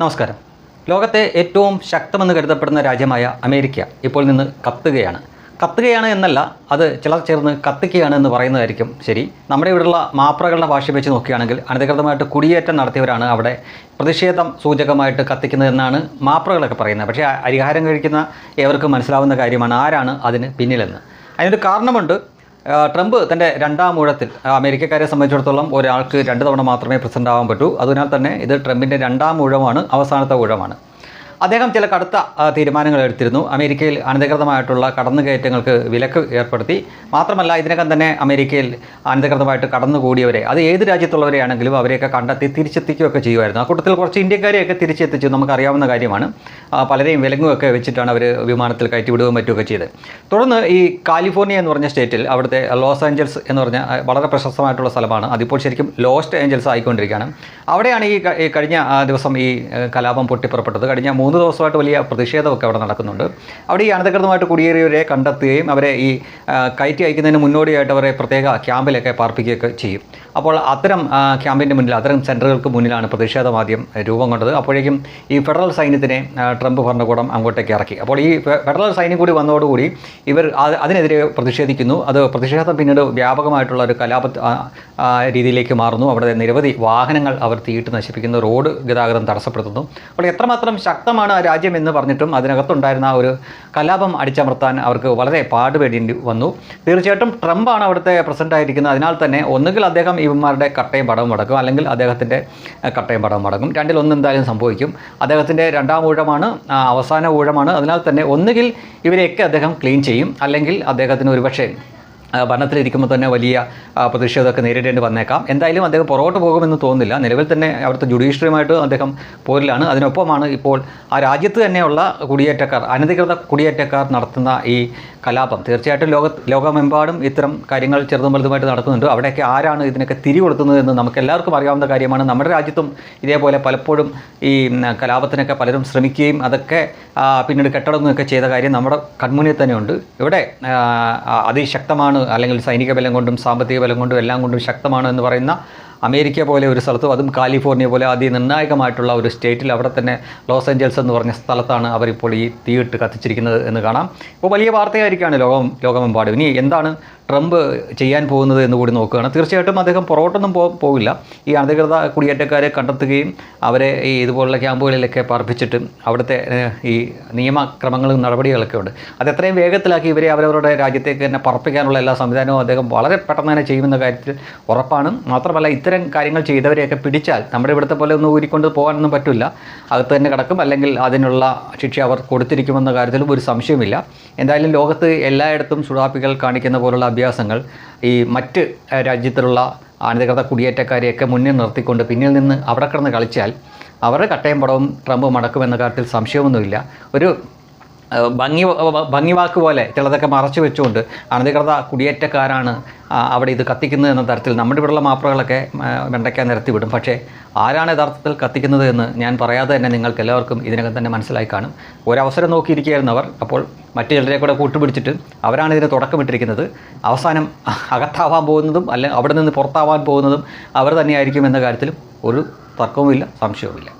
നമസ്കാരം. ലോകത്തെ ഏറ്റവും ശക്തമെന്ന് കരുതപ്പെടുന്ന രാജ്യമായ അമേരിക്ക ഇപ്പോൾ നിന്ന് കത്തുകയാണ്. കത്തുകയാണ് എന്നല്ല അത് ചിലർ ചേർന്ന് കത്തിക്കുകയാണ് എന്ന് പറയുന്നതായിരിക്കും ശരി. നമ്മുടെ ഇവിടെയുള്ള മാപ്രകളുടെ ഭാഷ വെച്ച് നോക്കുകയാണെങ്കിൽ അനധികൃതമായിട്ട് കുടിയേറ്റം നടത്തിയവരാണ് അവിടെ പ്രതിഷേധം സൂചകമായിട്ട് കത്തിക്കുന്നത് എന്നാണ് മാപ്രകളൊക്കെ പറയുന്നത്. പക്ഷേ അരിഹാരം കഴിക്കുന്ന ഏവർക്കും മനസ്സിലാവുന്ന കാര്യമാണ് ആരാണ് അതിന് പിന്നിലെന്ന്. അതിനൊരു കാരണമുണ്ട്. ട്രംപ് തന്റെ രണ്ടാം ഊഴത്തിൽ അമേരിക്കക്കാരെ സംബന്ധിച്ചിടത്തോളം ഒരാൾക്ക് രണ്ട് തവണ മാത്രമേ പ്രസിഡന്റ് ആവാൻ പറ്റൂ. അതിനാൽ തന്നെ ഇത് ട്രംപിന്റെ രണ്ടാം ഊഴമാണ് അവസാനത്തെ ഊഴമാണ്. അദ്ദേഹം ചില കടുത്ത തീരുമാനങ്ങൾ എടുത്തിരുന്നു. അമേരിക്കയിൽ അനധികൃതമായിട്ടുള്ള കടന്നുകയറ്റങ്ങൾക്ക് വിലക്ക് ഏർപ്പെടുത്തി. മാത്രമല്ല ഇതിനകം തന്നെ അമേരിക്കയിൽ അനധികൃതമായിട്ട് കടന്നുകൂടിയവരെ അത് ഏത് രാജ്യത്തുള്ളവരെയാണെങ്കിലും അവരെയൊക്കെ കണ്ടെത്തി തിരിച്ചെത്തിക്കുകയൊക്കെ ചെയ്യുമായിരുന്നു. ആ കൂട്ടത്തിൽ കുറച്ച് ഇന്ത്യക്കാരെയൊക്കെ തിരിച്ചെത്തിച്ചു. നമുക്കറിയാവുന്ന കാര്യമാണ്. പലരെയും വിലങ്ങുമൊക്കെ വെച്ചിട്ടാണ് അവർ വിമാനത്തിൽ കയറ്റി വിടുകയും മറ്റുമൊക്കെ ചെയ്തത്. തുടർന്ന് ഈ കാലിഫോർണിയ എന്ന് പറഞ്ഞ സ്റ്റേറ്റിൽ അവിടുത്തെ ലോസ് ഏഞ്ചൽസ് എന്ന് പറഞ്ഞ വളരെ പ്രശസ്തമായിട്ടുള്ള സ്ഥലമാണ്. അതിപ്പോൾ ശരിക്കും ലോസ്റ്റ് ഏഞ്ചൽസ് ആയിക്കൊണ്ടിരിക്കുകയാണ്. അവിടെയാണ് ഈ കഴിഞ്ഞ ദിവസം ഈ കലാപം പൊട്ടിപ്പുറപ്പെട്ടത്. കഴിഞ്ഞ മൂന്ന് ദിവസമായിട്ട് വലിയ പ്രതിഷേധമൊക്കെ അവിടെ നടക്കുന്നുണ്ട്. അവിടെ ഈ അനധികൃതമായിട്ട് കുടിയേറിയവരെ കണ്ടെത്തുകയും അവരെ ഈ കയറ്റി അയക്കുന്നതിന് മുന്നോടിയായിട്ട് അവരെ പ്രത്യേക ക്യാമ്പിലൊക്കെ പാർപ്പിക്കുകയൊക്കെ ചെയ്യും. അപ്പോൾ അത്തരം ക്യാമ്പിന്റെ മുന്നിൽ അത്തരം സെന്ററുകൾക്ക് മുന്നിലാണ് പ്രതിഷേധം ആദ്യം രൂപം കൊണ്ടത്. അപ്പോഴേക്കും ഈ ഫെഡറൽ സൈന്യത്തിനെ ട്രംപ് ഭരണകൂടം അങ്ങോട്ടേക്ക് ഇറക്കി. അപ്പോൾ ഈ ഫെഡറൽ സൈന്യം കൂടി വന്നതോടുകൂടി ഇവർ അതിനെതിരെ പ്രതിഷേധിക്കുന്നു. അത് പ്രതിഷേധം പിന്നീട് വ്യാപകമായിട്ടുള്ള ഒരു കലാപ രീതിയിലേക്ക് മാറുന്നു. അവിടെ നിരവധി വാഹനങ്ങൾ അവർ തീയിട്ട് നശിപ്പിക്കുന്നു. റോഡ് ഗതാഗതം തടസ്സപ്പെടുത്തുന്നു. അപ്പോൾ എത്രമാത്രം ശക്തമാണ് ആ രാജ്യം എന്ന് പറഞ്ഞിട്ടും അതിനകത്തുണ്ടായിരുന്ന ആ ഒരു കലാപം അടിച്ചമർത്താൻ അവർക്ക് വളരെ പാടുപെടേണ്ടി വന്നു. തീർച്ചയായിട്ടും ട്രംപാണ് അവിടുത്തെ പ്രസിഡന്റ് ആയിരിക്കുന്നത്. അതിനാൽ തന്നെ ഒന്നുകിൽ അദ്ദേഹം ഇവന്മാരുടെ കട്ടയും പടവും മടക്കും അല്ലെങ്കിൽ അദ്ദേഹത്തിന്റെ കട്ടയും പടവും മടക്കും. രണ്ടിൽ ഒന്ന് എന്തായാലും സംഭവിക്കും. അദ്ദേഹത്തിന്റെ രണ്ടാം ഊഴമാണ് അവസാന ഊഴമാണ്. അതിനാൽ തന്നെ ഒന്നുകിൽ ഇവരെയൊക്കെ അദ്ദേഹം ക്ലീൻ ചെയ്യും അല്ലെങ്കിൽ അദ്ദേഹത്തിന് ഒരുപക്ഷേ ഭരണത്തിലിരിക്കുമ്പോൾ തന്നെ വലിയ പ്രതിഷേധമൊക്കെ നേരിടേണ്ടി വന്നേക്കാം. എന്തായാലും അദ്ദേഹം പുറകോട്ട് പോകുമെന്ന് തോന്നുന്നില്ല. നിലവിൽ തന്നെ അവിടുത്തെ ജുഡീഷ്യറിയുമായിട്ട് അദ്ദേഹം പോരിലാണ്. അതിനൊപ്പമാണ് ഇപ്പോൾ ആ രാജ്യത്ത് തന്നെയുള്ള കുടിയേറ്റക്കാർ അനധികൃത കുടിയേറ്റക്കാർ നടത്തുന്ന ഈ കലാപം. തീർച്ചയായിട്ടും ലോക ലോകമെമ്പാടും ഇത്തരം കാര്യങ്ങൾ ചെറുതും വലുതുമായിട്ട് നടക്കുന്നുണ്ട്. അവിടെയൊക്കെ ആരാണ് ഇതിനൊക്കെ തിരികൊടുക്കുന്നത് എന്ന് നമുക്ക് എല്ലാവർക്കും അറിയാവുന്ന കാര്യമാണ്. നമ്മുടെ രാജ്യത്തും ഇതേപോലെ പലപ്പോഴും ഈ കലാപത്തിനൊക്കെ പലരും ശ്രമിക്കുകയും അതൊക്കെ പിന്നീട് കെട്ടടങ്ങുകയൊക്കെ ചെയ്ത കാര്യം നമ്മുടെ കൺമുന്നിൽ തന്നെയുണ്ട്. ഇവിടെ ആ, അല്ലെങ്കിൽ സൈനിക ബലം കൊണ്ടും സാമ്പത്തിക ബലം കൊണ്ടും എല്ലാം കൊണ്ടും ശക്തമാണ് എന്ന് പറയുന്ന അമേരിക്ക പോലെ ഒരു സ്ഥലത്തും അതും കാലിഫോർണിയ പോലെ അതിനിർണായകമായിട്ടുള്ള ഒരു സ്റ്റേറ്റിൽ അവിടെ തന്നെ ലോസ് ഏഞ്ചൽസ് എന്ന് പറഞ്ഞ സ്ഥലത്താണ് അവരിപ്പോൾ ഈ തീയിട്ട് കത്തിച്ചിരിക്കുന്നത് എന്ന് കാണാം. ഇപ്പോൾ വലിയ വാർത്തയായിരിക്കുകയാണ് ലോകം ലോകമെമ്പാടും. ഇനി എന്താണ് ട്രംപ് ചെയ്യാൻ പോകുന്നത് എന്ന് കൂടി നോക്കുകയാണ്. തീർച്ചയായിട്ടും അദ്ദേഹം പുറകോട്ടൊന്നും പോ പോവില്ല. ഈ അനധികൃത കുടിയേറ്റക്കാരെ കണ്ടെത്തുകയും അവരെ ഈ ഇതുപോലുള്ള ക്യാമ്പുകളിലൊക്കെ പാർപ്പിച്ചിട്ട് അവിടുത്തെ ഈ നിയമക്രമങ്ങളും നടപടികളൊക്കെ ഉണ്ട്. അത് എത്രയും വേഗത്തിലാക്കി ഇവരെ അവരവരുടെ രാജ്യത്തേക്ക് തന്നെ പറപ്പിക്കാനുള്ള എല്ലാ സംവിധാനവും അദ്ദേഹം വളരെ പെട്ടെന്ന് തന്നെ ചെയ്യുമെന്ന കാര്യത്തിൽ ഉറപ്പാണ്. മാത്രമല്ല ഇത്തരം കാര്യങ്ങൾ ചെയ്തവരെയൊക്കെ പിടിച്ചാൽ നമ്മുടെ ഇവിടുത്തെ പോലെ ഒന്നും ഊരിക്കൊണ്ട് പോകാനൊന്നും പറ്റില്ല. അകത്ത് തന്നെ കിടക്കും. അല്ലെങ്കിൽ അതിനുള്ള ശിക്ഷ അവർ കൊടുത്തിരിക്കുമെന്ന കാര്യത്തിലും ഒരു സംശയമില്ല എന്തായാലും ലോകത്ത് എല്ലായിടത്തും സുഡാപ്പികൾ കാണിക്കുന്ന പോലുള്ള അഭ്യാസങ്ങൾ ഈ മറ്റ് രാജ്യത്തിലുള്ള അനധികൃത കുടിയേറ്റക്കാരെയൊക്കെ മുന്നിൽ നിർത്തിക്കൊണ്ട് പിന്നിൽ നിന്ന് അവിടെ കിടന്ന് കളിച്ചാൽ അവരുടെ കട്ടയും പടവും ട്രംപ് മടക്കുമെന്ന കാര്യത്തിൽ സംശയമൊന്നുമില്ല. ഒരു ഭംഗി വാക്ക് പോലെ ചിലതൊക്കെ മറച്ചു വെച്ചുകൊണ്ട് അനധികൃത കുടിയേറ്റക്കാരാണ് അവിടെ ഇത് കത്തിക്കുന്നത് എന്ന തരത്തിൽ നമ്മുടെ ഇവിടെയുള്ള മാപ്രകളൊക്കെ വെണ്ടയ്ക്കാൻ വെണ്ടയ്ക്ക നിരത്തി വിടും. പക്ഷേ ആരാണ് യഥാർത്ഥത്തിൽ കത്തിക്കുന്നത് എന്ന് ഞാൻ പറയാതെ തന്നെ നിങ്ങൾക്ക് എല്ലാവർക്കും ഇതിനകം തന്നെ മനസ്സിലായി കാണും. ഒരവസരം നോക്കിയിരിക്കുകയായിരുന്നു അവർ. അപ്പോൾ മറ്റു ചിലരെ കൂടെ കൂട്ടുപിടിച്ചിട്ട് അവരാണ് ഇതിന് തുടക്കമിട്ടിരിക്കുന്നത്. അവസാനം അകത്താവാൻ പോകുന്നതും അല്ല അവിടെ നിന്ന് പുറത്താവാൻ പോകുന്നതും അവർ തന്നെയായിരിക്കും എന്ന കാര്യത്തിലും ഒരു തർക്കവുമില്ല സംശയവുമില്ല.